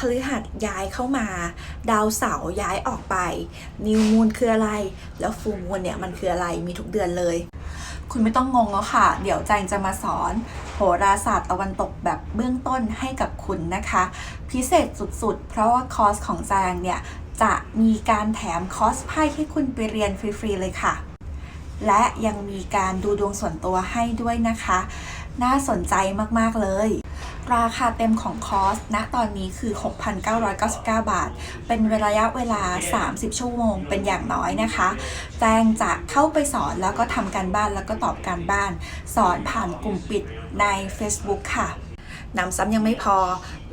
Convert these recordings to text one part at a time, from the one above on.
พฤหัสย้ายเข้ามา ดาวเสาร์ย้ายออกไป นิวมูนคืออะไร แล้วฟูมูนเนี่ยมันคืออะไรมีทุกเดือนเลย คุณไม่ต้องงงแล้วค่ะ เดี๋ยวแจงจะมาสอนโหราศาสตร์ตะวันตกแบบเบื้องต้นให้กับคุณนะคะ พิเศษสุดๆ เพราะว่าคอร์สของแจงเนี่ยจะมีการแถมคอร์สไพ่ให้คุณไปเรียนฟรีๆเลยค่ะ และยังมีการดูดวงส่วนตัวให้ด้วยนะคะ น่าสนใจมากๆเลย ราคาเต็มของคอร์สณตอนนี้คือ 6,999 บาท เป็นระยะเวลา 30 ชั่วโมง เป็นอย่างน้อยนะคะ แจงจะเข้าไปสอนแล้วก็ทำการบ้านแล้วก็ตอบการบ้าน สอนผ่านกลุ่มปิดใน Facebook ค่ะนำซ้ำยังไม่พอ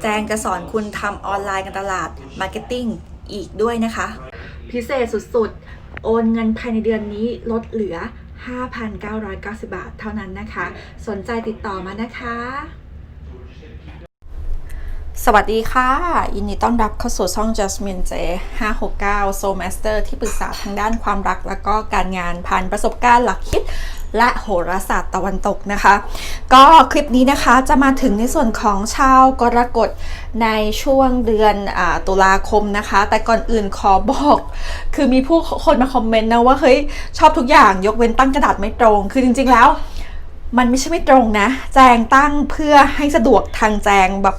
แจงจะสอนคุณทำออนไลน์การตลาด Marketing อีกด้วยนะคะ พิเศษสุดๆ โอนเงินภายในเดือนนี้ลดเหลือ 5,990 บาทเท่านั้นนะคะ สนใจติดต่อมานะคะ สวัสดีค่ะ ยินดีต้อนรับเข้าสู่ช่อง Jasmine J 569 Soul Master ที่ปรึกษาทางด้านความรักและก็การงานผ่านประสบการณ์หลักคิด และโหราศาสตร์ตะวันตกนะคะ ก็คลิปนี้นะคะจะมาถึงในส่วนของชาวกรกฎในช่วงเดือนอตุลาคมนะคะ แต่ก่อนอื่นขอบอก คือมีผู้คนมาคอมเมนต์นะว่าเฮ้ยชอบทุกอย่างยกเว้นตั้งกระดาษไม่ตรง คือจริง ๆแล้ว มันไม่ใช่ไม่ตรงนะ แจงตั้งเพื่อให้สะดวกทางแจงแบบ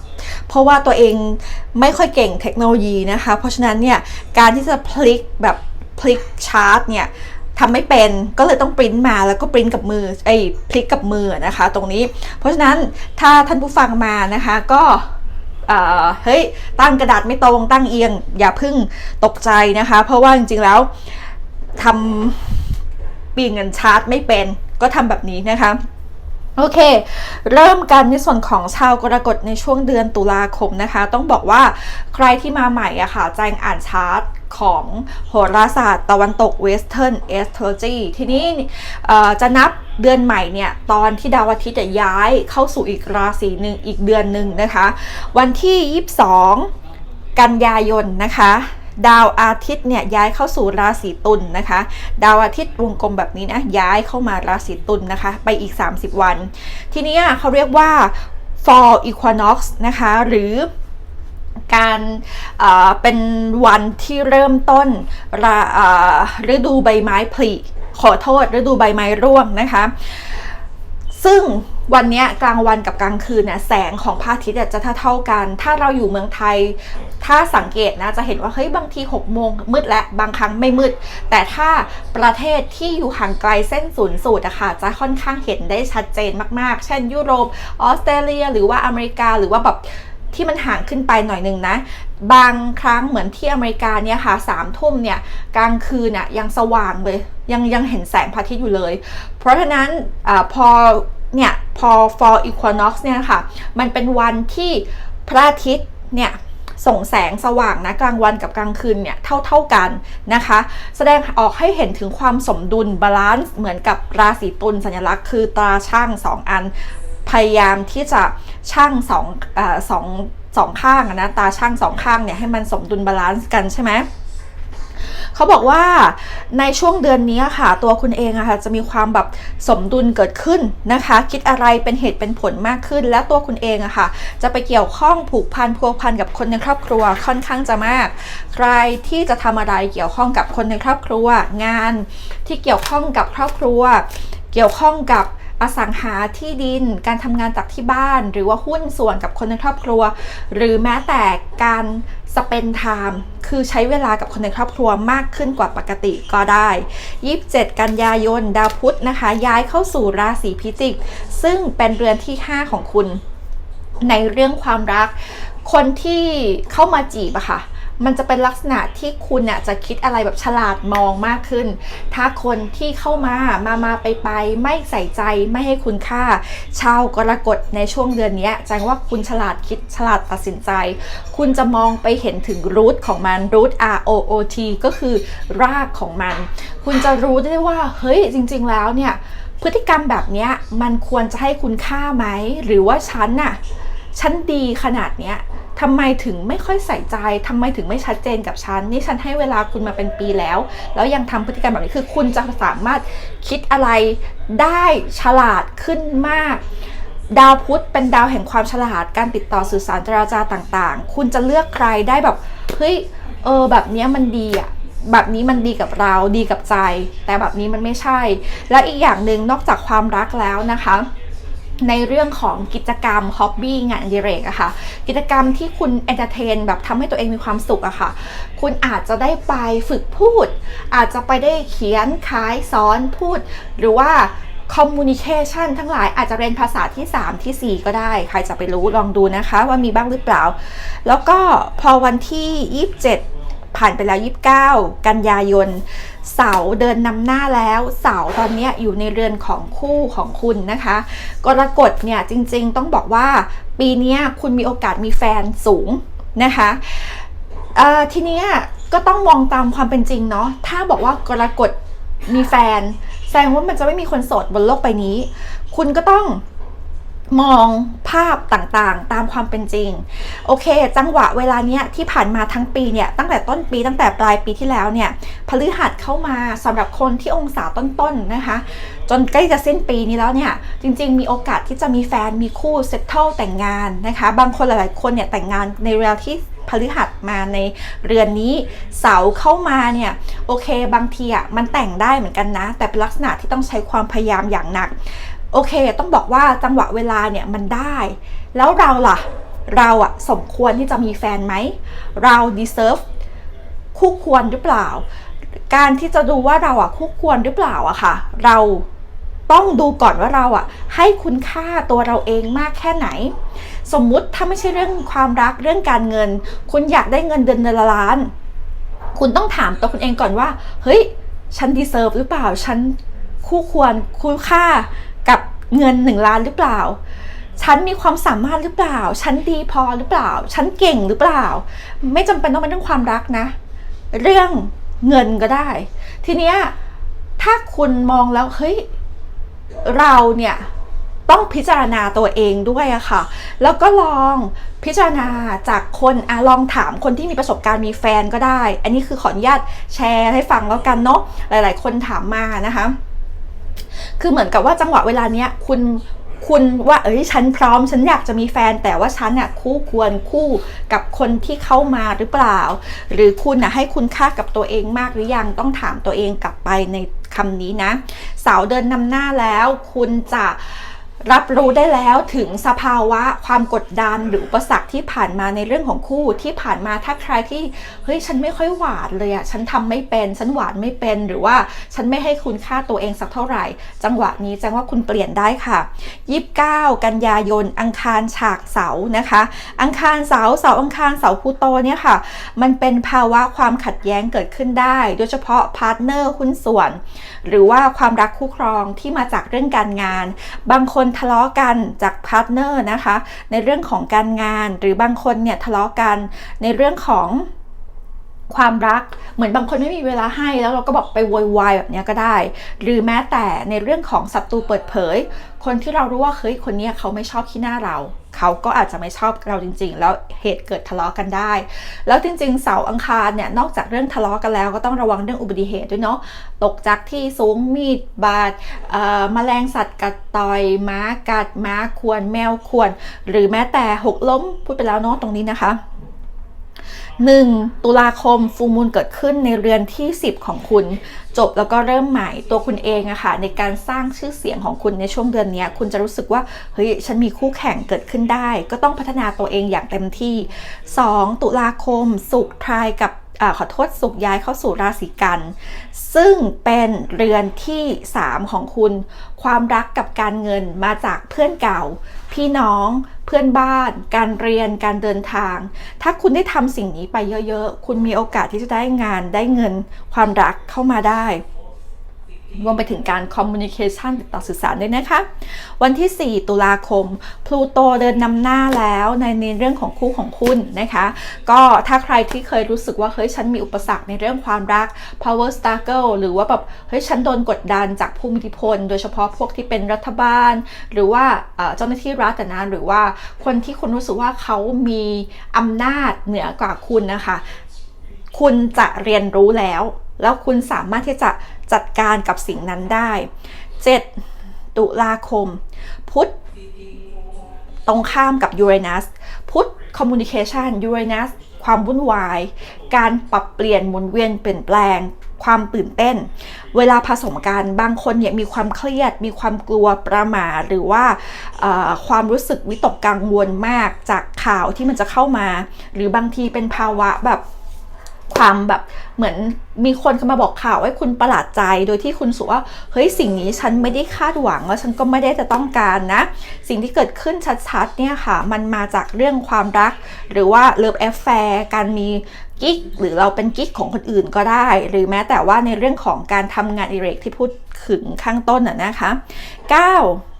เพราะว่าตัวเองไม่ค่อยเก่งเทคโนโลยีนะคะ เพราะฉะนั้นเนี่ยการที่จะพลิกแบบพลิกชาร์ตเนี่ยทำไม่เป็นก็เลยต้องปริ้นมาแล้วก็ปริ้นกับมือไอ้พลิกกับมือนะคะ ตรงนี้ เพราะฉะนั้นถ้าท่านผู้ฟังมานะคะก็เฮ้ยตั้งกระดาษไม่ตรงตั้งเอียง อย่าพึ่งตกใจนะคะ เพราะว่าจริงๆแล้วทำปีนเงินชาร์ตไม่เป็นก็ทำแบบนี้นะคะ โอเค เริ่มกันในส่วนของชาวกรกฎในช่วงเดือนตุลาคมนะคะ ต้องบอกว่าใครที่มาใหม่อะค่ะแจงอ่านชาร์ตของโหราศาสตร์ตะวันตก Western Astrology ทีนี้จะนับเดือนใหม่เนี่ยตอนที่ดาวอาทิตย์จะย้ายเข้าสู่อีกราศีหนึ่งอีกเดือนหนึ่งนะคะ วันที่ 22 กันยายนนะคะ ดาวอาทิตย์เนี่ยย้ายเข้าสู่ราศีตุลนะคะ ดาวอาทิตย์วงกลมแบบนี้นะย้ายเข้ามาราศีตุลนะคะ ไปอีก 30 วัน ทีนี้เขาเรียกว่า fall equinox นะคะ หรือการเป็นวันที่เริ่มต้นรื่อฤดูใบไม้ผลิขอโทษฤดูใบไม้ร่วงนะคะ ซึ่งวันนี้กลางวันกับกลางคืนเนี่ยแสงของพระอาทิตย์เนี่ยจะเท่ากัน ถ้าเราอยู่เมืองไทย ถ้าสังเกตนะจะเห็นว่าเฮ้ยบางที6โมงมืดและบางครั้งไม่มืด แต่ถ้าประเทศที่อยู่ห่างไกลเส้นศูนย์สูตรอะค่ะจะค่อนข้างเห็นได้ชัดเจนมากๆ เช่นยุโรปออสเตรเลีย หรือว่าอเมริกาหรือว่าแบบที่มันห่างขึ้นไปหน่อยหนึ่งนะ บางครั้งเหมือนที่อเมริกาเนี่ยค่ะสามทุ่มเนี่ยกลางคืนน่ะยังสว่างเลย ยังยังเห็นแสงพระอาทิตย์อยู่เลย เพราะฉะนั้นอพอเนี่ยพอ fall equinox เนี่ยค่ะ มันเป็นวันที่พระอาทิตย์เนี่ยส่งแสงสว่างนะกลางวันกับกลางคืนเนี่ยเท่าเท่ากันนะคะ แสดงออกให้เห็นถึงความสมดุลบาลานซ์เหมือนกับราศีตุลสัญลักษณ์คือตราช่างสองอัน พยายามที่จะช่างสองอสอง สองข้างนะตาช่างสองข้างเนี่ยให้มันสมดุลบาลานซ์กันใช่ไหมเขาบอกว่าในช่วงเดือนนี้ค่ะ ตัวคุณเองอะค่ะจะมีความแบบสมดุลเกิดขึ้นนะคะ คิดอะไรเป็นเหตุเป็นผลมากขึ้น และตัวคุณเองอะค่ะ จะไปเกี่ยวข้องผูกพันพัวพันกับคนในครอบครัวค่อนข้างจะมาก ใครที่จะทำอะไรเกี่ยวข้องกับคนในครอบครัว งานที่เกี่ยวข้องกับครอบครัว เกี่ยวข้องกับ อสังหาที่ดิน การทำงานจากที่บ้าน หรือว่าหุ้นส่วนกับคนในครอบครัว หรือแม้แต่การสเปนไทม์คือใช้เวลากับคนในครอบครัวมากขึ้นกว่าปกติก็ได้ 27 กันยายน ดาวพุธนะคะ ย้ายเข้าสู่ราศีพิจิก ซึ่งเป็นเรือนที่ 5 ของคุณ ในเรื่องความรัก คนที่เข้ามาจีบอะค่ะ มันจะเป็นลักษณะที่คุณเนี่ยจะคิดอะไรแบบฉลาดมองมากขึ้น ถ้าคนที่เข้ามามามาไปไปไม่ใส่ใจไม่ให้คุณค่า ชาวกรกฎในช่วงเดือนนี้แจ้งว่าคุณฉลาดคิดฉลาดตัดสินใจ คุณจะมองไปเห็นถึงรูทของมันรูท R O O T ก็คือรากของมัน คุณจะรู้ได้ว่าเฮ้ยจริง ๆ แล้วเนี่ยพฤติกรรมแบบนี้มันควรจะให้คุณค่าไหม หรือว่าฉันน่ะ ฉันดีขนาดเนี้ย ทำไมถึงไม่ค่อยใส่ใจทำไมถึงไม่ชัดเจนกับฉัน นี่ฉันให้เวลาคุณมาเป็นปีแล้ว แล้วยังทำพฤติกรรมแบบนี้ คือคุณจะสามารถคิดอะไรได้ฉลาดขึ้นมาก ดาวพุธเป็นดาวแห่งความฉลาด การติดต่อสื่อสารเจราจาต่างๆ คุณจะเลือกใครได้แบบ เฮ้ย เออ แบบเนี้ยมันดีอะแบบนี้มันดีกับเราดีกับใจ แต่แบบนี้มันไม่ใช่ และอีกอย่างหนึ่งนอกจากความรักแล้วนะคะ ในเรื่องของกิจกรรมฮ็อบบี้งานอดิเรกอะค่ะ กิจกรรมที่คุณเอนเตอร์เทนแบบทำให้ตัวเองมีความสุขอะค่ะ คุณอาจจะได้ไปฝึกพูด อาจจะไปได้เขียนขายสอนพูด หรือว่าคอมมูนิเคชันทั้งหลายอาจจะเรียนภาษาที่ 3 ที่ 4 ก็ได้ ใครจะไปรู้ลองดูนะคะ ว่ามีบ้างหรือเปล่า แล้วก็พอวันที่ 27 ผ่านไปแล้ว 29 กันยายน เสาเดินนำหน้าแล้วเสาตอนนี้อยู่ในเรือนของคู่ของคุณนะคะ กรกฎเนี่ยจริงๆต้องบอกว่าปีนี้คุณมีโอกาสมีแฟนสูงนะคะทีนี้ก็ต้องมองตามความเป็นจริงเนาะถ้าบอกว่ากรกฎมีแฟน แสดงว่ามันจะไม่มีคนโสดบนโลกใบนี้ คุณก็ต้อง มองภาพต่างๆ ตามความเป็นจริง โอเค จังหวะเวลาเนี้ยที่ผ่านมาทั้งปีเนี่ยตั้งแต่ต้นปีตั้งแต่ปลายปีที่แล้วเนี่ยพฤหัสเข้ามาสำหรับคนที่องศาต้นๆนะคะ จนใกล้จะสิ้นปีนี้แล้วเนี่ยจริง ๆ มีโอกาสที่จะมีแฟนมีคู่เซตเทิลแต่งงานนะคะ บางคนหลายๆคนเนี่ยแต่งงานในเวลาที่พฤหัสมาในเรือนนี้เสาเข้ามาเนี่ยโอเคบางทีอะมันแต่งได้เหมือนกันนะ แต่เป็นลักษณะที่ต้องใช้ความพยายามอย่างหนัก โอเค ต้องบอกว่าจังหวะเวลาเนี่ยมันได้ แล้วเราล่ะ เราอะสมควรที่จะมีแฟนไหม เรา deserve คู่ควรหรือเปล่า การที่จะดูว่าเราอะคู่ควรหรือเปล่าอะค่ะ เราต้องดูก่อนว่าเราอะให้คุณค่าตัวเราเองมากแค่ไหน สมมุติถ้าไม่ใช่เรื่องความรักเรื่องการเงิน คุณอยากได้เงินเดือนเดือนละล้าน คุณต้องถามตัวคุณเองก่อนว่า เฮ้ย ฉันดีเซิร์ฟหรือเปล่า ฉันคู่ควรคู่ค่า กับเงินหนึ่งล้านหรือเปล่า ฉันมีความสามารถหรือเปล่า ฉันดีพอหรือเปล่า ฉันเก่งหรือเปล่า ไม่จำเป็นต้องเป็นเรื่องความรักนะ เรื่องเงินก็ได้ ทีเนี้ยถ้าคุณมองแล้วเฮ้ยเราเนี่ยต้องพิจารณาตัวเองด้วยอะค่ะ แล้วก็ลองพิจารณาจากคนอะลองถามคนที่มีประสบการณ์มีแฟนก็ได้ อันนี้คือขออนุญาตแชร์ให้ฟังแล้วกันเนาะ หลาย ๆ คนถามมานะคะ คือเหมือนกับว่าจังหวะเวลาเนี้ยคุณคุณว่าเอ้ยฉันพร้อมฉันอยากจะมีแฟน แต่ว่าฉันเนี่ยคู่ควรคู่กับคนที่เข้ามาหรือเปล่า หรือคุณน่ะให้คุณค่ากับตัวเองมากหรือยังต้องถามตัวเองกลับไปในคำนี้นะ สาวเดินนำหน้าแล้ว คุณจะ รับรู้ได้แล้วถึงสภาวะความกดดันหรืออุปสรรคที่ผ่านมาในเรื่องของคู่ที่ผ่านมาถ้าใครที่เฮ้ยฉันไม่ค่อยหวานเลยอะฉันทำไม่เป็น ฉันหวานไม่เป็นหรือว่าฉันไม่ให้คุณค่าตัวเองสักเท่าไหร่ จังหวะนี้จ้งว่าคุณเปลี่ยนได้ค่ะ29 กันยายนอังคารฉากเสานะคะ อังคารเสาเสาอังคารเสาพูโตเนี่ยค่ะ มันเป็นภาวะความขัดแย้งเกิดขึ้นได้ โดยเฉพาะพาร์ทเนอร์หุ้นส่วน หรือว่าความรักคู่ครองที่มาจากเรื่องการงาน บางคนทะเลาะกันจากพาร์ทเนอร์นะคะ ในเรื่องของการงานหรือบางคนเนี่ยทะเลาะกันในเรื่องของความรักเหมือนบางคนไม่มีเวลาให้แล้วเราก็บอกไปโวยวายแบบนี้ก็ได้ หรือแม้แต่ในเรื่องของศัตรูเปิดเผย คนที่เรารู้ว่าเฮ้ยคนนี้เขาไม่ชอบขี้หน้าเรา เขาก็อาจจะไม่ชอบเราจริง ๆ แล้วเหตุเกิดทะเลาะกันได้ แล้วจริง ๆ เสาอังคารเนี่ยนอกจากเรื่องทะเลาะกันแล้วก็ต้องระวังเรื่องอุบัติเหตุด้วยเนาะตกจากที่สูงมีดบาดแมลงสัตว์กัดต่อยม้ากัดม้าควรแมวควรหรือแม้แต่หกล้มพูดไปแล้วเนาะตรงนี้นะคะ 1ตุลาคมฟูมูลเกิดขึ้นในเรือนที่ 10 ของคุณ จบแล้วก็เริ่มใหม่ตัวคุณเองอะค่ะในการสร้างชื่อเสียงของคุณในช่วงเดือนนี้ คุณจะรู้สึกว่าเฮ้ยฉันมีคู่แข่งเกิดขึ้นได้ ก็ต้องพัฒนาตัวเองอย่างเต็มที่ 2 ตุลาคม สุขทรายกับอขอโทษสุขย้ายเข้าสู่ราศีกัน ซึ่งเป็นเรือนที่ 3 ของคุณ ความรักกับการเงินมาจากเพื่อนเก่า พี่น้อง เพื่อนบ้าน การเรียนการเดินทาง ถ้าคุณได้ทำสิ่งนี้ไปเยอะๆ คุณมีโอกาสที่จะได้งานได้เงินความรักเข้ามาได้ รวมไปถึงการ communication ติดต่อสื่อสารด้วยนะคะ วันที่ 4 ตุลาคมพลูโตเดินนำหน้าแล้วในในเรื่องของคู่ของคุณนะคะ ก็ถ้าใครที่เคยรู้สึกว่าเฮ้ยฉันมีอุปสรรคในเรื่องความรัก power struggle หรือว่าแบบเฮ้ยฉันโดนกดดันจากผู้มีอิทธิพล โดยเฉพาะพวกที่เป็นรัฐบาล หรือว่าเจ้าหน้าที่รัฐนะหรือว่าคนที่คุณรู้สึกว่าเขามีอำนาจเหนือกว่าคุณนะคะ คุณจะเรียนรู้แล้ว แล้วคุณสามารถที่จะจัดการกับสิ่งนั้นได้ 7 ตุลาคม พุธตรงข้ามกับยูเรนัสพุธคอมมูนิเคชันยูเรนัสความวุ่นวาย การปรับเปลี่ยนหมุนเวียนเปลี่ยนแปลง ความตื่นเต้น เวลาผสมกันบางคนเนี่ยมีความเครียด มีความกลัวประหม่าหรือว่าความรู้สึกวิตกกังวลมากจากข่าวที่มันจะเข้ามา หรือบางทีเป็นภาวะแบบ ความแบบเหมือนมีคนเข้ามาบอกข่าวให้คุณประหลาดใจ โดยที่คุณสึกว่าเฮ้ยสิ่งนี้ฉันไม่ได้คาดหวังแล้วฉันก็ไม่ได้จะต้องการนะ สิ่งที่เกิดขึ้นชัดๆเนี่ยค่ะ มันมาจากเรื่องความรัก หรือว่าเลิฟแอฟแฟร์การมีกิ๊กหรือเราเป็นกิ๊กของคนอื่นก็ได้ หรือแม้แต่ว่าในเรื่องของการทำงานอิเรกที่พูดถึงข้างต้นน่ะนะคะ 9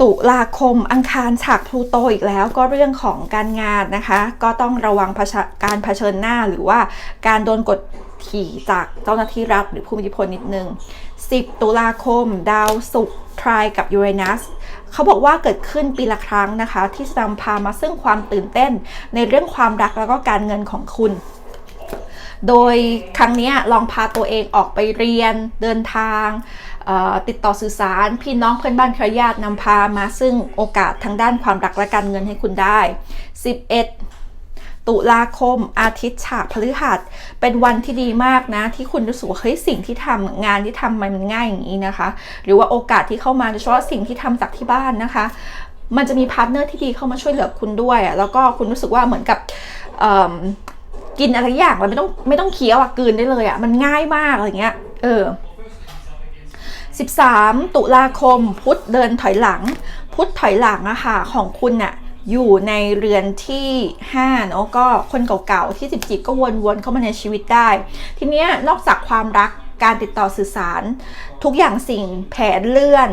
ตุลาคมอังคารฉากพลูโตอีกแล้วก็เรื่องของการงานนะคะ ก็ต้องระวังการเผชิญหน้าหรือว่าการโดนกดขี่จากเจ้าหน้าที่รัฐหรือผู้มีอิทธิพลนิดนึง 10 ตุลาคม ดาวศุกร์ทรายกับยูเรนัสเขาบอกว่าเกิดขึ้นปีละครั้งนะคะ ที่จะนำพามาซึ่งความตื่นเต้น ในเรื่องความรักแล้วก็การเงินของคุณโดยครั้งนี้ลองพาตัวเองออกไปเรียนเดินทาง ติดต่อสื่อสาร พี่น้องเพื่อนบ้านเครือญาตินำพามาซึ่งโอกาสทางด้านความรักและการเงินให้คุณได้ 11 ตุลาคม อาทิตย์ฉากพฤหัส เป็นวันที่ดีมากนะ ที่คุณรู้สึกว่าเฮ้ยสิ่งที่ทำงานที่ทำมันง่ายอย่างนี้นะคะ หรือว่าโอกาสที่เข้ามาโดยเฉพาะสิ่งที่ทำจากที่บ้านนะคะ มันจะมีพาร์ทเนอร์ที่ดีเข้ามาช่วยเหลือคุณด้วยอะแล้วก็คุณรู้สึกว่าเหมือนกับกินอะไรอย่างเราไม่ต้องไม่ต้องเคี้ยวอะกลืนได้เลยอะมันง่ายมากอะไรเงี้ยเออ 13 ตุลาคม พุธเดินถอยหลัง พุธถอยหลังอะค่ะของคุณน่ะอยู่ในเรือนที่5เนาะก็คนเก่าๆที่จิบจิบก็วนๆเข้ามาในชีวิตได้ ทีเนี้ยนอกจากความรักการติดต่อสื่อสาร ทุกอย่างสิ่งแผนเลื่อน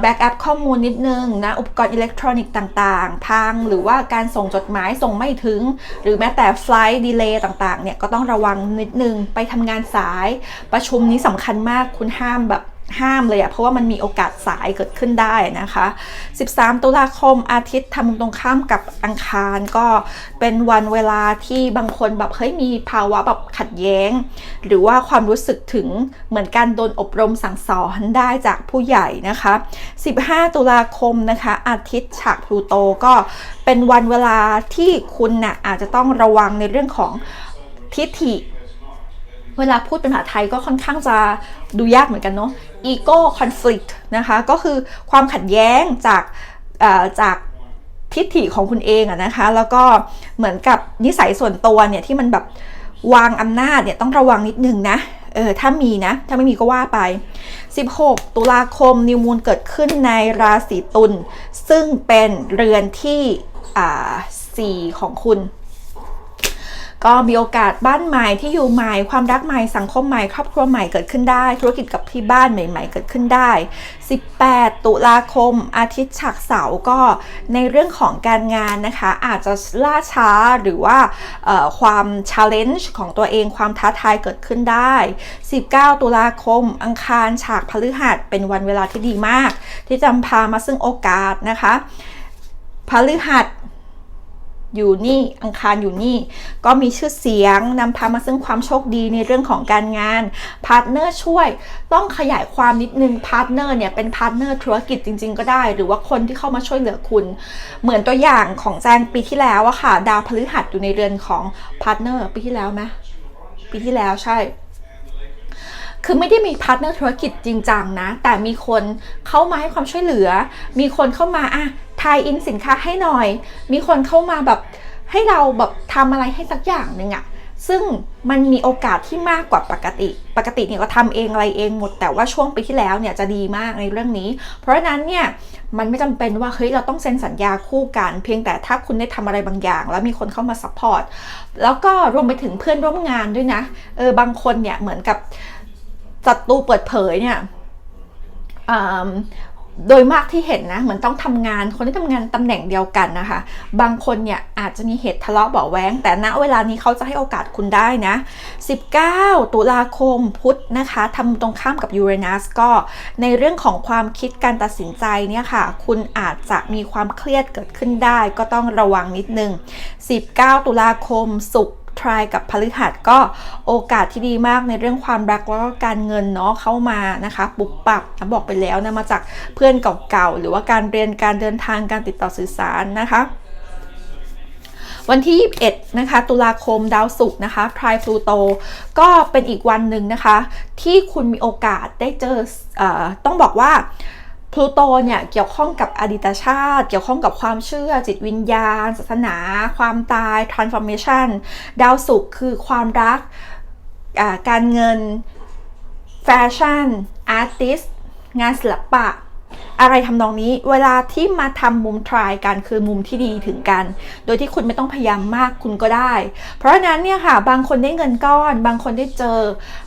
แบ็กอัพข้อมูลนิดนึงนะ อุปกรณ์อิเล็กทรอนิกส์ต่างๆ พังหรือว่าการส่งจดหมายส่งไม่ถึง หรือแม้แต่ไฟล์ดีเลย์ต่างๆเนี่ยก็ต้องระวังนิดนึง ไปทำงานสายประชุมนี้สำคัญมากคุณห้ามแบบ ห้ามเลยอะเพราะว่ามันมีโอกาสสายเกิดขึ้นได้นะคะ 13 ตุลาคมอาทิตย์ทำมุมตรงข้ามกับอังคารก็เป็นวันเวลาที่บางคนแบบเฮ้ยมีภาวะแบบขัดแย้ง หรือว่าความรู้สึกถึงเหมือนการโดนอบรมสั่งสอนได้จากผู้ใหญ่นะคะ 15 ตุลาคมนะคะ อาทิตย์ฉากพลูโตก็เป็นวันเวลาที่คุณน่ะอาจจะต้องระวังในเรื่องของทิฏฐิ เวลาพูดเป็นภาษาไทยก็ค่อนข้างจะดูยากเหมือนกันเนาะ ego conflict นะคะก็คือความขัดแย้งจากจากทิฏฐิของคุณเองอะนะคะ แล้วก็เหมือนกับนิสัยส่วนตัวเนี่ยที่มันแบบวางอำนาจเนี่ยต้องระวังนิดนึงนะเออถ้ามีนะ ถ้าไม่มีก็ว่าไป 16 ตุลาคมนิวมูลเกิดขึ้นในราศีตุลซึ่งเป็นเรือนที่อ่าสี่ของคุณ ก็มีโอกาสบ้านใหม่ที่อยู่ใหม่ ความรักใหม่สังคมใหม่ครอบครัวใหม่เกิดขึ้นได้ ธุรกิจกับที่บ้านใหม่ ๆ เกิดขึ้นได้ 18 ตุลาคม อาทิตย์ฉากเสาก็ในเรื่องของการงานนะคะ อาจจะล่าช้าหรือว่าความ challenge ของตัวเองความท้าทายเกิดขึ้นได้ 19 ตุลาคม อังคารฉากพฤหัสเป็นวันเวลาที่ดีมาก ที่จะพามาซึ่งโอกาสนะคะพฤหัส อยู่นี่อังคารอยู่นี่ ก็มีชื่อเสียงนำพามาซึ่งความโชคดีในเรื่องของการงานพาร์ทเนอร์ช่วย ต้องขยายความนิดนึงพาร์ทเนอร์เนี่ยเป็นพาร์ทเนอร์ธุรกิจจริง ๆ ก็ได้ หรือว่าคนที่เข้ามาช่วยเหลือคุณ เหมือนตัวอย่างของแจงปีที่แล้วอะค่ะ ดาวพฤหัสอยู่ในเรือนของพาร์ทเนอร์ปีที่แล้วไหมปีที่แล้วใช่ คือไม่ได้มีพาร์ทเนอร์ธุรกิจจริงจังนะ แต่มีคนเข้ามาให้ความช่วยเหลือ มีคนเข้ามาอะทายอินสินค้าให้หน่อย มีคนเข้ามาแบบให้เราแบบทำอะไรให้สักอย่างหนึ่งอะซึ่งมันมีโอกาสที่มากกว่าปกติ ปกติเนี่ยก็ทำเองอะไรเองหมด แต่ว่าช่วงปีที่แล้วเนี่ยจะดีมากในเรื่องนี้ เพราะฉะนั้นเนี่ยมันไม่จำเป็นว่าเฮ้ยเราต้องเซ็นสัญญาคู่กัน เพียงแต่ถ้าคุณได้ทำอะไรบางอย่าง แล้วมีคนเข้ามาซัพพอร์ต แล้วก็รวมไปถึงเพื่อนร่วมงานด้วยนะ เออบางคนเนี่ยเหมือนกับ ศัตรูเปิดเผยเนี่ยโดยมากที่เห็นนะเหมือนต้องทำงานคนที่ทำงานตำแหน่งเดียวกันนะคะ บางคนเนี่ยอาจจะมีเหตุทะเลาะเบาะแว้งแต่ณเวลานี้เขาจะให้โอกาสคุณได้นะ 19 ตุลาคมพุธนะคะทำตรงข้ามกับยูเรนัสก็ในเรื่องของความคิดการตัดสินใจเนี่ยค่ะ คุณอาจจะมีความเครียดเกิดขึ้นได้ ก็ต้องระวังนิดนึง 19 ตุลาคมศุกร์ ทรายกับพฤหัสก็โอกาสที่ดีมากในเรื่องความรักแล้วก็การเงินเนาะเข้ามานะคะปุบปับนะบอกไปแล้วนะมาจากเพื่อนเก่าๆหรือว่าการเรียนการเดินทางการติดต่อสื่อสารนะคะวันที่ 21 นะคะ ตุลาคมดาวศุกร์นะคะทรายพลูโต ก็เป็นอีกวันหนึ่งนะคะ ที่คุณมีโอกาสได้เจอเออต้องบอกว่า พลูโตเนี่ยเกี่ยวข้องกับอดีตชาติ เกี่ยวข้องกับความเชื่อ จิตวิญญาณ ศาสนา ความตาย transformation ดาวศุกร์คือความรัก การเงิน แฟชั่น อาร์ติส งานศิลปะ อะไรทำนองนี้ เวลาที่มาทำมุมทรายกันคือมุมที่ดีถึงกัน โดยที่คุณไม่ต้องพยายามมากคุณก็ได้ เพราะฉะนั้นเนี่ยค่ะ บางคนได้เงินก้อน บางคนได้เจอ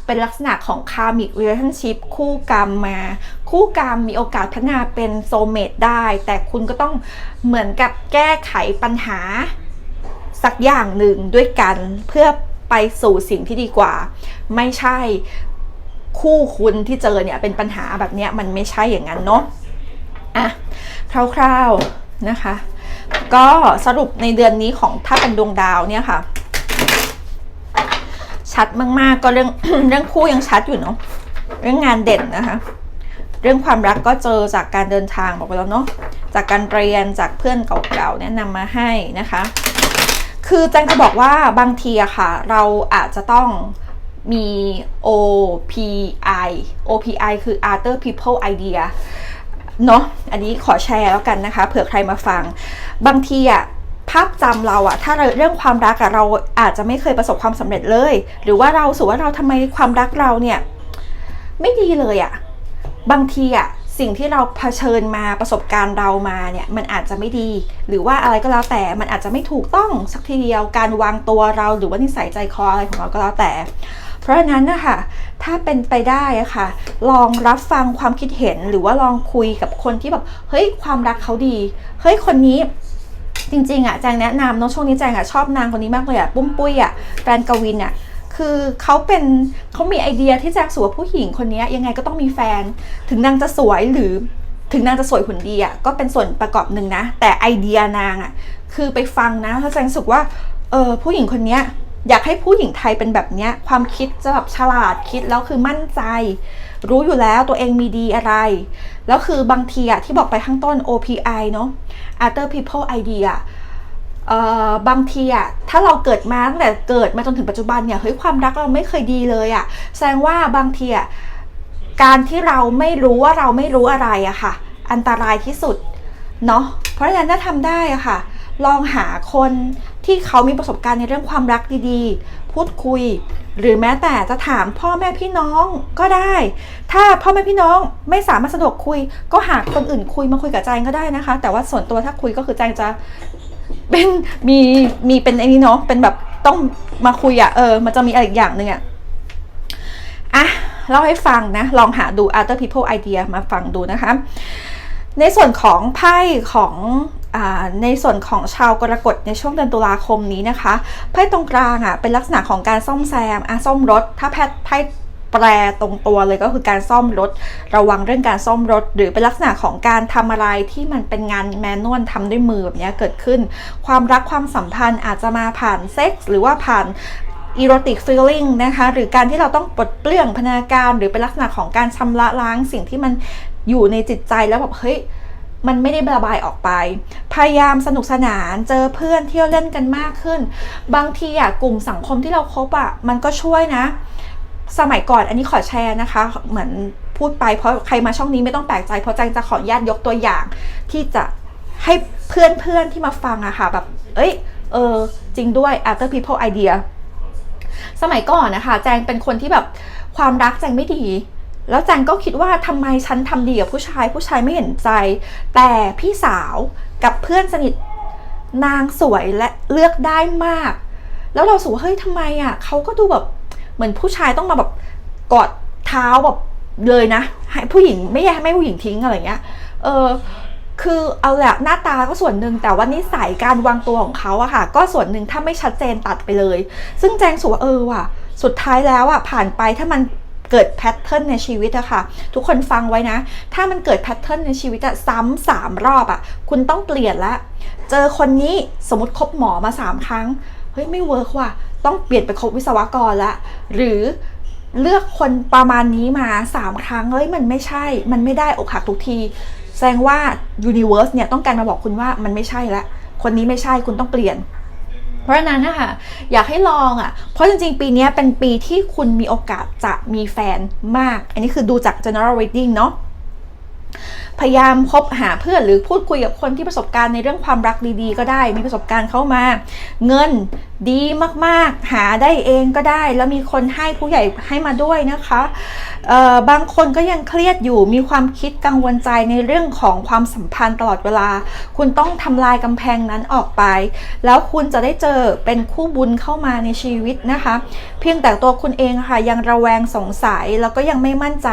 เป็นลักษณะของคาร์มิก relationship คู่กรรมมา คู่กรรมมีโอกาสพัฒนาเป็นโซเมตได้ แต่คุณก็ต้องเหมือนกับแก้ไขปัญหาสักอย่างหนึ่งด้วยกันเพื่อไปสู่สิ่งที่ดีกว่า ไม่ใช่คู่คุณที่เจอเนี่ยเป็นปัญหาแบบเนี้ยมันไม่ใช่อย่างนั้นเนาะ อะคร่าวๆนะคะ ก็สรุปในเดือนนี้ของถ้าเป็นดวงดาวเนี่ยค่ะ ชัดมากๆก็เรื่องเรื่องคู่ยังชัดอยู่เนาะเรื่องงานเด่นนะคะ เรื่องความรักก็เจอจากการเดินทางบอกไปแล้วเนาะจากการเรียนจากเพื่อนเก่าๆแนะนำมาให้นะคะ คือแจงจะบอกว่าบางทีอะค่ะ เราอาจจะต้องมี OPI OPI คือ Other People Idea เนาะอันนี้ขอแชร์แล้วกันนะคะ เผื่อใครมาฟัง บางทีอะภาพจำเราอะถ้าเรื่องความรักอะเราอาจจะไม่เคยประสบความสำเร็จเลย หรือว่าเราสูว่าเราทำไมความรักเราเนี่ยไม่ดีเลยอะบางทีอะสิ่งที่เราเผชิญมาประสบการณ์เรามาเนี่ยมันอาจจะไม่ดี หรือว่าอะไรก็แล้วแต่มันอาจจะไม่ถูกต้องสักทีเดียวการวางตัวเราหรือว่านิสัยใจคออะไรของเราก็แล้วแต่ เพราะฉะนั้นนะคะถ้าเป็นไปได้อะค่ะ ลองรับฟังความคิดเห็นหรือว่าลองคุยกับคนที่แบบเฮ้ยความรักเขาดีเฮ้ยคนนี้จริงๆอะแจงแนะนำเนาะช่วงนี้แจงอะชอบนางคนนี้มากเลยอะปุ้มปุ้ยอะแฟนกวินอะคือเขาเป็นเขามีไอเดียที่แจงสวยผู้หญิงคนนี้ยังไงก็ต้องมีแฟน ถึงนางจะสวยหรือถึงนางจะสวยหุ่นดีอะก็เป็นส่วนประกอบหนึ่งนะ แต่ไอเดียนางอะคือไปฟังนะแล้วแจงรู้สึกว่าเออผู้หญิงคนนี้ อยากให้ผู้หญิงไทยเป็นแบบเนี้ยความคิดจะแบบฉลาดคิดแล้วคือมั่นใจ รู้อยู่แล้วตัวเองมีดีอะไร แล้วคือบางทีอะที่บอกไปข้างต้น OPI เนาะ Other People Idea บางทีอะถ้าเราเกิดมาตั้งแต่เกิดมาจนถึงปัจจุบันเนี่ยเฮ้ยความรักเราไม่เคยดีเลยอะแสดงว่าบางทีอะการที่เราไม่รู้ว่าเราไม่รู้อะไรอะค่ะ อันตรายที่สุดเนาะเพราะฉะนั้นถ้าทำได้อะค่ะ ลองหาคนที่เขามีประสบการณ์ในเรื่องความรักดีๆ พูดคุย หรือแม้แต่จะถามพ่อแม่พี่น้องก็ได้ ถ้าพ่อแม่พี่น้องไม่สามารถสะดวกคุย ก็หาคนอื่นคุยมาคุยกับแจงก็ได้นะคะ แต่ว่าส่วนตัวถ้าคุยก็คือแจงจะเป็นมีมีเป็นไอ้นี้เนาะเป็นแบบต้องมาคุยอะเออมันจะมีอะไรอีกอย่างหนึ่งอะอะเล่าให้ฟังนะ ลองหาดู other people idea มาฟังดูนะคะ ในส่วนของไพ่ของ ในส่วนของชาวกรกฎในช่วงเดือนตุลาคมนี้นะคะไพ่ตรงกลางอะเป็นลักษณะของการซ่อมแซมอะซ่อมรถ ถ้าแพทย์ไพ่แปลตรงตัวเลยก็คือการซ่อมรถ ระวังเรื่องการซ่อมรถ หรือเป็นลักษณะของการทำอะไรที่มันเป็นงานแมนนวลทำด้วยมือแบบนี้เกิดขึ้น ความรักความสัมพันธ์อาจจะมาผ่านเซ็กส์หรือว่าผ่าน erotic feeling นะคะหรือการที่เราต้องปลดเปลื้องพนาการ หรือเป็นลักษณะของการชำระล้างสิ่งที่มันอยู่ในจิตใจแล้วแบบเฮ้ย มันไม่ได้ระบายออกไป พยายามสนุกสนาน เจอเพื่อนเที่ยวเล่นกันมากขึ้น บางทีอะกลุ่มสังคมที่เราคบอะมันก็ช่วยนะ สมัยก่อนอันนี้ขอแชร์นะคะ เหมือนพูดไปเพราะใครมาช่องนี้ไม่ต้องแปลกใจ เพราะแจงจะขออนุญาตยกตัวอย่าง ที่จะให้เพื่อนๆที่มาฟังอะค่ะแบบ เอ้ย เออ จริงด้วย other people idea สมัยก่อนนะคะ แจงเป็นคนที่แบบความรักแจงไม่ดี แล้วแจงก็คิดว่าทำไมฉันทำดีกับผู้ชาย ผู้ชายไม่เห็นใจ แต่พี่สาวกับเพื่อนสนิทนางสวยและเลือกได้มาก แล้วเราสูว่าเฮ้ยทำไมอะเขาก็ดูแบบเหมือนผู้ชายต้องมาแบบกอดเท้าแบบเลยนะให้ผู้หญิงไม่แย่ไม่ให้ผู้หญิงทิ้งอะไรเงี้ย เออคือเอาแหละหน้าตาก็ส่วนหนึ่งแต่ว่านิสัยการวางตัวของเขาอะค่ะ ก็ส่วนหนึ่งถ้าไม่ชัดเจนตัดไปเลย ซึ่งแจงสูว่าเออว่ะ สุดท้ายแล้วอะผ่านไปถ้ามัน เกิดแพทเทิร์นในชีวิตอะค่ะ ทุกคนฟังไว้นะ ถ้ามันเกิดแพทเทิร์นในชีวิตอะซ้ำสามรอบอะคุณต้องเปลี่ยนละ เจอคนนี้สมมติคบหมอมาสามครั้ง เฮ้ยไม่เวิร์กว่ะ ต้องเปลี่ยนไปคบวิศวกรละ หรือเลือกคนประมาณนี้มาสามครั้งเฮ้ยมันไม่ใช่ มันไม่ได้อกหักทุกที แสดงว่า Universe เนี่ยต้องการมาบอกคุณว่ามันไม่ใช่ละ คนนี้ไม่ใช่คุณต้องเปลี่ยน เพราะฉะนั้นนะคะอยากให้ลองอะ่ะ เพราะจริงๆ ปีนี้เป็นปีที่คุณมีโอกาสจะมีแฟนมาก อันนี้คือดูจาก general reading เนาะ พยายามคบหาเพื่อนหรือพูดคุยกับคนที่ประสบการณ์ในเรื่องความรักดีๆ ก็ได้ มีประสบการณ์เข้ามา เงินดีมากๆ หาได้เองก็ได้ แล้วมีคนให้ผู้ใหญ่ให้มาด้วยนะคะบางคนก็ยังเครียดอยู่มีความคิดกังวลใจในเรื่องของความสัมพันธ์ตลอดเวลา คุณต้องทำลายกำแพงนั้นออกไป แล้วคุณจะได้เจอเป็นคู่บุญเข้ามาในชีวิตนะคะ เพียงแต่ตัวคุณเองค่ะยังระแวงสงสัยแล้วก็ยังไม่มั่นใจ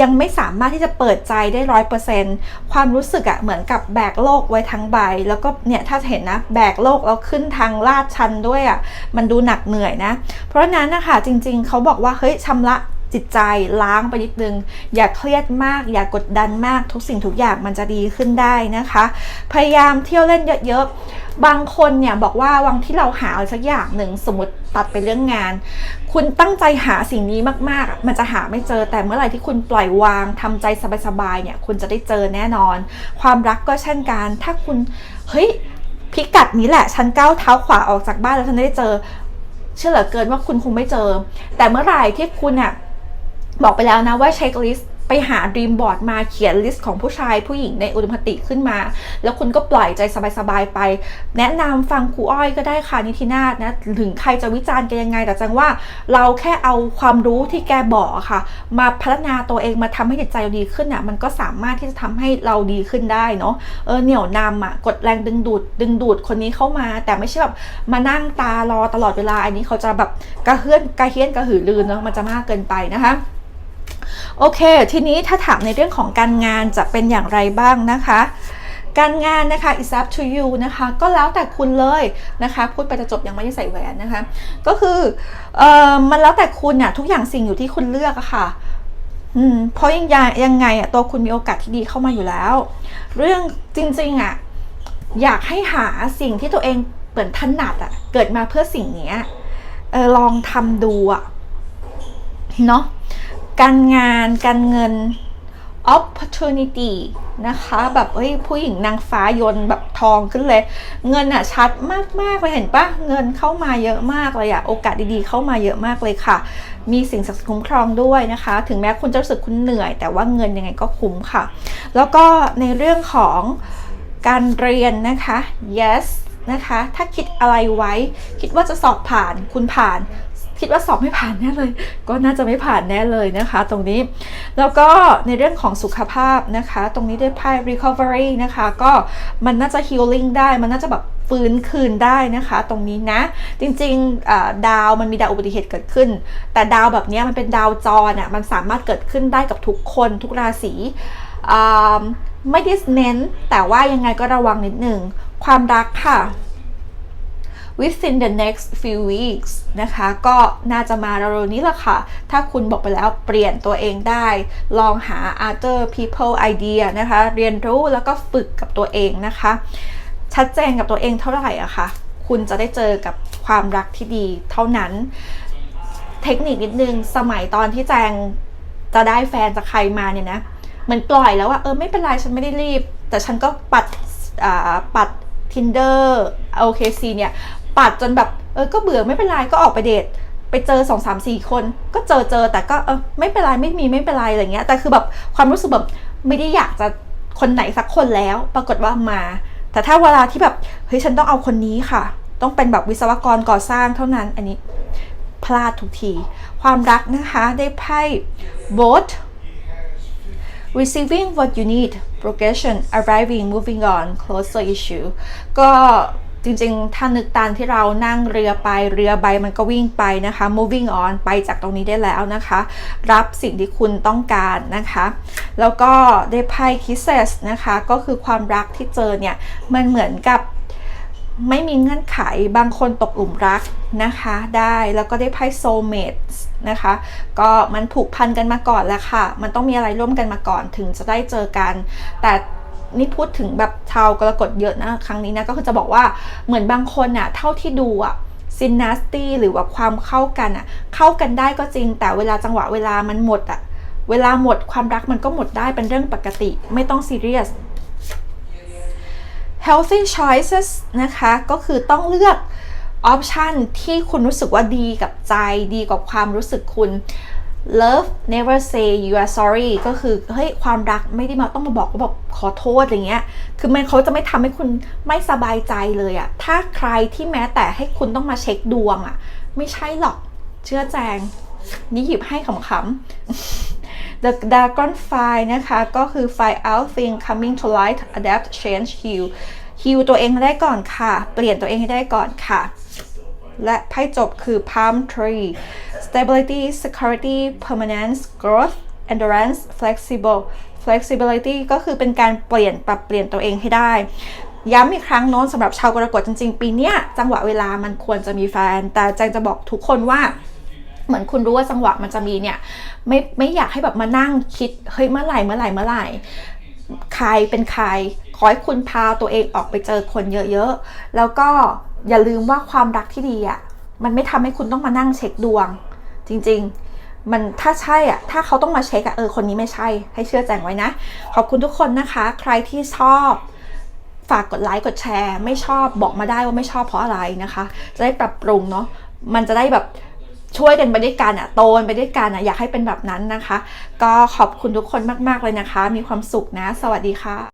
ยังไม่สามารถที่จะเปิดใจได้ร้อยเปอร์เซนต์ความรู้สึกอะเหมือนกับแบกโลกไว้ทั้งใบ แล้วก็เนี่ยถ้าเห็นนะแบกโลกแล้วขึ้นทางลาดชันด้วยอะมันดูหนักเหนื่อยนะ เพราะฉะนั้นนะคะจริงๆ เขาบอกว่าเฮ้ยชำระ จิตใจล้างไปนิดนึง อย่าเครียดมาก อย่ากดดันมากทุกสิ่งทุกอย่างมันจะดีขึ้นได้นะคะ พยายามเที่ยวเล่นเยอะๆ บางคนเนี่ยบอกว่าวังที่เราหาอะไรสักอย่างหนึ่งสมมติตัดไปเรื่องงาน คุณตั้งใจหาสิ่งนี้มากๆ มันจะหาไม่เจอแต่เมื่อไหร่ที่คุณปล่อยวางทำใจสบายๆเนี่ยคุณจะได้เจอแน่นอน ความรักก็เช่นกันถ้าคุณเฮ้ยพิกัดนี้แหละฉันก้าวเท้าขวาออกจากบ้านแล้วฉันได้เจอเชื่อเหลือเกินว่าคุณคงไม่เจอ แต่เมื่อไหร่ที่คุณอะ บอกไปแล้วนะว่าเช็คลิสต์ไปหาดีมบอร์ดมาเขียนลิสต์ของผู้ชายผู้หญิงในอุดมคติขึ้นมา แล้วคุณก็ปล่อยใจสบายๆไป แนะนำฟังครูอ้อยก็ได้ค่ะนิตินาถนะถึงใครจะวิจารณ์แกยังไง แต่จังว่าเราแค่เอาความรู้ที่แกบอกค่ะ มาพัฒนาตัวเองมาทำให้จิตใจเราดีขึ้นอะมันก็สามารถที่จะทำให้เราดีขึ้นได้เนาะเออเหนี่ยวนำอะกดแรงดึงดูดดึงดูดคนนี้เข้ามา แต่ไม่ใช่แบบมานั่งตารอตลอดเวลาอันนี้เขาจะแบบกระเฮือนกระเฮียนกระหือรือเนาะมันจะมากเกินไปนะคะ โอเค ทีนี้ถ้าถามในเรื่องของการงานจะเป็นอย่างไรบ้างนะคะ การงานนะคะ is up to you นะคะ ก็แล้วแต่คุณเลยนะคะ พูดไปจะจบยังไม่ได้ใส่แหวนนะคะ ก็คือเอ่อมันแล้วแต่คุณน่ะทุกอย่างสิ่งอยู่ที่คุณเลือกอะค่ะเพราะยังไงยังไงอะตัวคุณมีโอกาสที่ดีเข้ามาอยู่แล้ว เรื่องจริงๆอะอยากให้หาสิ่งที่ตัวเองเปิดถนัดอะเกิดมาเพื่อสิ่งเนี้ยลองทำดูอะเนาะ การงานการเงิน opportunity นะคะ แบบเฮ้ยผู้หญิงนางฟ้ายนแบบทองขึ้นเลย เงินอะชัดมากๆเลยเห็นปะเงินเข้ามาเยอะมากเลยอะโอกาสดีๆเข้ามาเยอะมากเลยค่ะ มีสิ่งศักดิ์สิทธิ์คุ้มครองด้วยนะคะ ถึงแม้คุณจะรู้สึกคุณเหนื่อย แต่ว่าเงินยังไงก็คุ้มค่ะ แล้วก็ในเรื่องของการเรียนนะคะ yes นะคะ ถ้าคิดอะไรไว้ คิดว่าจะสอบผ่านคุณผ่าน คิดว่าสอบไม่ผ่านแน่เลย ก็น่าจะไม่ผ่านแน่เลยนะคะ ตรงนี้ แล้วก็ในเรื่องของสุขภาพนะคะ ตรงนี้ได้ไพ่ recovery นะคะ ก็มันน่าจะ healing ได้ มันน่าจะแบบฟื้นคืนได้นะคะ ตรงนี้นะ จริงๆอ่าดาวมันมีดาวอุบัติเหตุเกิดขึ้น แต่ดาวแบบนี้มันเป็นดาวจรอะมันสามารถเกิดขึ้นได้กับทุกคนทุกราศีอ่าไม่ได้เน้นแต่ว่ายังไงก็ระวังนิดหนึ่งความรักค่ะ within the next few weeks นะคะ ก็น่าจะมาเร็วๆนี้แหละค่ะ ถ้าคุณบอกไปแล้วเปลี่ยนตัวเองได้ ลองหา other people idea นะคะ เรียนรู้แล้วก็ฝึกกับตัวเองนะคะ ชัดเจนกับตัวเองเท่าไหร่อะคะคุณจะได้เจอกับความรักที่ดีเท่านั้น เทคนิคนิดนึง สมัยตอนที่แจงจะได้แฟนจากใครมาเนี่ยนะเหมือนปล่อยแล้วว่าเออไม่เป็นไรฉันไม่ได้รีบ แต่ฉันก็ปัดอ่าปัด tinder OKC เนี่ย ปัดจนแบบเออก็เบื่อไม่เป็นไรก็ออกไปเดทไปเจอสองสามสี่คน ก็เจอเจอแต่ก็เออไม่เป็นไรไม่มีไม่เป็นไรอะไรเงี้ยแต่คือแบบความรู้สึกแบบไม่ได้อยากจะคนไหนสักคนแล้ว ปรากฏว่ามา แต่ถ้าเวลาที่แบบเฮ้ยฉันต้องเอาคนนี้ค่ะ ต้องเป็นแบบวิศวกรก่อสร้างเท่านั้นอันนี้พลาดทุกที ความรักนะคะได้ไพ่ both receiving what you need progression arriving moving on closer issue ก็ จริงๆ ถ้านึกตามที่เรานั่งเรือไปเรือใบมันก็วิ่งไปนะคะ moving on ไปจากตรงนี้ได้แล้วนะคะ รับสิ่งที่คุณต้องการนะคะ แล้วก็ได้ไพ่ kisses นะคะ ก็คือความรักที่เจอเนี่ย มันเหมือนกับไม่มีเงื่อนไขบางคนตกหลุมรักนะคะได้แล้วก็ได้ไพ่ soulmates นะคะ ก็มันผูกพันกันมาก่อนแล้วค่ะ มันต้องมีอะไรร่วมกันมาก่อนถึงจะได้เจอกัน แต่ นี่พูดถึงแบบชาวกรกฎเยอะนะครั้งนี้นะก็คือจะบอกว่าเหมือนบางคนอะเท่าที่ดูอะซินนัสตี้หรือว่าความเข้ากันอะเข้ากันได้ก็จริง แต่เวลาจังหวะเวลามันหมดอะเวลาหมดความรักมันก็หมดได้เป็นเรื่องปกติ ไม่ต้องซีเรียส healthy choices นะคะ ก็คือต้องเลือกออปชันที่คุณรู้สึกว่าดีกับใจดีกับความรู้สึกคุณ love never say you are sorry ก็คือเฮ้ยความรักไม่ได้มาต้องมาบอกว่าบอกขอโทษอย่างเงี้ย คือมันเขาจะไม่ทำให้คุณไม่สบายใจเลยอะถ้าใครที่แม้แต่ให้คุณต้องมาเช็คดวงอะไม่ใช่หรอกเชื่อแจง นี่หยิบให้ขำๆ The Dragonfly นะคะ ก็คือ find out thing coming to light adapt change heal heal ตัวเองให้ได้ก่อนค่ะ เปลี่ยนตัวเองให้ได้ก่อนค่ะ และไพ่จบคือ palm tree stability security permanence growth endurance flexible flexibility ก็คือเป็นการเปลี่ยนปรับเปลี่ยนตัวเองให้ได้ ย้ำอีกครั้งโน้นสำหรับชาวกรกฎจริง ๆ ปีเนี้ยจังหวะเวลามันควรจะมีแฟน แต่แจงจะบอกทุกคนว่าเหมือนคุณรู้ว่าจังหวะมันจะมีเนี่ยไม่ไม่อยากให้แบบมานั่งคิดเฮ้ยเมื่อไหร่เมื่อไหร่เมื่อไหร่ใครเป็นใคร ขอให้คุณพาตัวเองออกไปเจอคนเยอะๆ แล้วก็ อย่าลืมว่าความรักที่ดีอะมันไม่ทำให้คุณต้องมานั่งเช็คดวง จริงๆ มันถ้าใช่อะ ถ้าเขาต้องมาเช็คอะเออคนนี้ไม่ใช่ ให้เชื่อแจงไว้นะ ขอบคุณทุกคนนะคะ ใครที่ชอบฝากกดไลค์กดแชร์ ไม่ชอบบอกมาได้ว่าไม่ชอบเพราะอะไรนะคะ จะได้ปรับปรุงเนาะมันจะได้แบบช่วยกันไปด้วยกันอะโตนไปด้วยกันอะอยากให้เป็นแบบนั้นนะคะ ก็ขอบคุณทุกคนมากๆเลยนะคะ มีความสุขนะ สวัสดีค่ะ